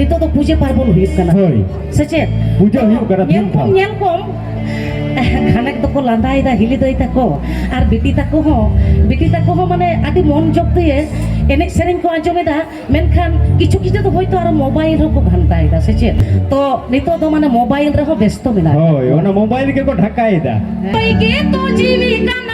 ᱱᱤᱛᱚᱜ ᱫᱚ ᱯᱩᱡᱟᱹ ᱯᱟᱨᱵᱚᱱ ᱦᱩᱭᱩᱜ ᱠᱟᱱᱟ ᱦᱳᱭ ᱥᱮᱪᱮᱫ ᱯᱩᱡᱟᱹ ᱦᱩᱭᱩᱜ ᱠᱟᱱᱟ ᱧᱮᱞ ᱠᱚᱢ ᱧᱮᱞ ᱠᱚᱢ খানেক তো লান্দাইদা হিলি দই তাকো আর বিটি তাকো হো বিটি তাকো হো মানে আদি মন জপ দিয়ে এনেক সেরেন কো আজমেদা মেনখান কিছু কিছু তো হয়তো আর মোবাইল হকো ঘান্তাইদা সেচে তো নিতো তো মানে মোবাইল রে হো ব্যস্ত মিনা হয় ওনা মোবাইল কে কো ঢাকাইদা কে তো জিনি কান